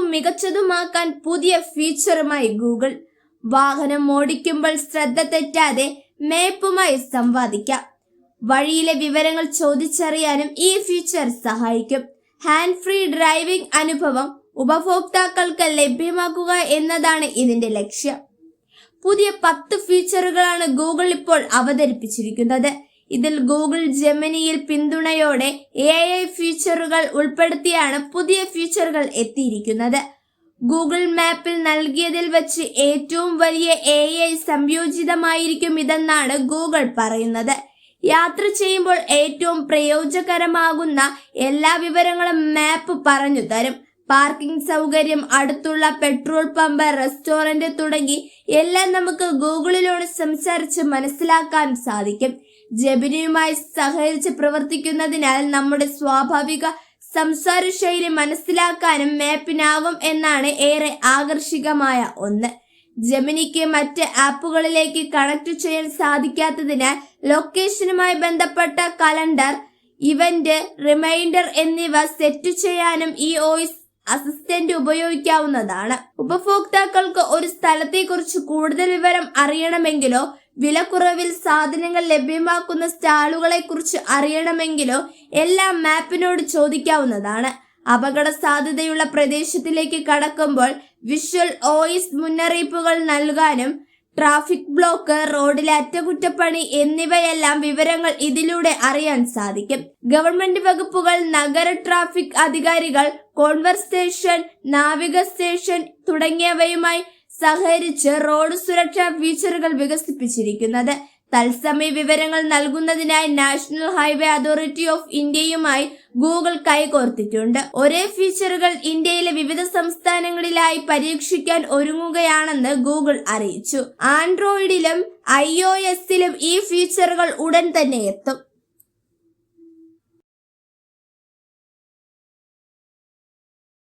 മികച്ചതുമാക്കാൻ പുതിയ ഫീച്ചറുമായി ഗൂഗിൾ വാഹനം ഓടിക്കുമ്പോൾ ശ്രദ്ധ തെറ്റാതെ മേപ്പുമായി സംവാദിക്കാം. വഴിയിലെ വിവരങ്ങൾ ചോദിച്ചറിയാനും ഈ ഫീച്ചർ സഹായിക്കും. ഹാൻഡ് ഫ്രീ ഡ്രൈവിംഗ് അനുഭവം ഉപഭോക്താക്കൾക്ക് ലഭ്യമാക്കുക എന്നതാണ് ഇതിന്റെ ലക്ഷ്യം. പുതിയ പത്ത് ഫീച്ചറുകളാണ് ഗൂഗിൾ ഇപ്പോൾ അവതരിപ്പിച്ചിരിക്കുന്നത്. ഇതിൽ ഗൂഗിൾ ജെമിനിയിൽ പിന്തുണയോടെ എ ഐ ഫീച്ചറുകൾ ഉൾപ്പെടുത്തിയാണ് പുതിയ ഫീച്ചറുകൾ എത്തിയിരിക്കുന്നത്. ഗൂഗിൾ മാപ്പിൽ നൽകിയതിൽ വെച്ച് ഏറ്റവും വലിയ എ ഐ സംയോജിതമായിരിക്കും ഇതെന്നാണ് ഗൂഗിൾ പറയുന്നത്. യാത്ര ചെയ്യുമ്പോൾ ഏറ്റവും പ്രയോജനകരമാകുന്ന എല്ലാ വിവരങ്ങളും മാപ്പ് പറഞ്ഞു തരും. പാർക്കിംഗ് സൗകര്യം അടുത്തുള്ള പെട്രോൾ പമ്പ് റെസ്റ്റോറന്റ് തുടങ്ങി എല്ലാം നമുക്ക് ഗൂഗിളിലൂടെ സംസാരിച്ച് മനസ്സിലാക്കാൻ സാധിക്കും. ജബിനിയുമായി സഹകരിച്ച് പ്രവർത്തിക്കുന്നതിനാൽ നമ്മുടെ സ്വാഭാവിക സംസാര ശൈലി മനസ്സിലാക്കാനും മാപ്പിനാവും എന്നാണ് ഏറെ ആകർഷികമായ ഒന്ന്. ജമിനിക്ക് മറ്റ് ആപ്പുകളിലേക്ക് കണക്ട് ചെയ്യാൻ സാധിക്കാത്തതിനാൽ ലൊക്കേഷനുമായി ബന്ധപ്പെട്ട കലണ്ടർ ഇവന്റ് റിമൈൻഡർ എന്നിവ സെറ്റ് ചെയ്യാനും ഈ ഓയിസ് അസിസ്റ്റന്റ് ഉപയോഗിക്കാവുന്നതാണ്. ഉപഭോക്താക്കൾക്ക് ഒരു സ്ഥലത്തെക്കുറിച്ച് കൂടുതൽ വിവരം അറിയണമെങ്കിലോ വിലക്കുറവിൽ സാധനങ്ങൾ ലഭ്യമാക്കുന്ന സ്റ്റാളുകളെ കുറിച്ച് അറിയണമെങ്കിലോ എല്ലാം മാപ്പിനോട് ചോദിക്കാവുന്നതാണ്. അപകട സാധ്യതയുള്ള പ്രദേശത്തിലേക്ക് കടക്കുമ്പോൾ വിഷ്വൽ ഓയിസ് മുന്നറിയിപ്പുകൾ നൽകാനും ട്രാഫിക് ബ്ലോക്ക് റോഡിലെ അറ്റകുറ്റപ്പണി എന്നിവയെല്ലാം വിവരങ്ങൾ ഇതിലൂടെ അറിയാൻ സാധിക്കും. ഗവൺമെന്റ് വകുപ്പുകൾ നഗര ട്രാഫിക് അധികാരികൾ കോൺവെർസേഷൻ നാവിക സ്റ്റേഷൻ തുടങ്ങിയവയുമായി സഹകരിച്ച് റോഡ് സുരക്ഷാ ഫീച്ചറുകൾ വികസിപ്പിച്ചിരിക്കുന്നത്. തത്സമയ വിവരങ്ങൾ നൽകുന്നതിനായി നാഷണൽ ഹൈവേ അതോറിറ്റി ഓഫ് ഇന്ത്യയുമായി ഗൂഗിൾ കൈകോർത്തിട്ടുണ്ട്. ഒരേ ഫീച്ചറുകൾ ഇന്ത്യയിലെ വിവിധ സംസ്ഥാനങ്ങളിലായി പരീക്ഷിക്കാൻ ഒരുങ്ങുകയാണെന്ന് ഗൂഗിൾ അറിയിച്ചു. ആൻഡ്രോയിഡിലും ഐ ഒ എസിലും ഈ ഫീച്ചറുകൾ ഉടൻ തന്നെ എത്തും.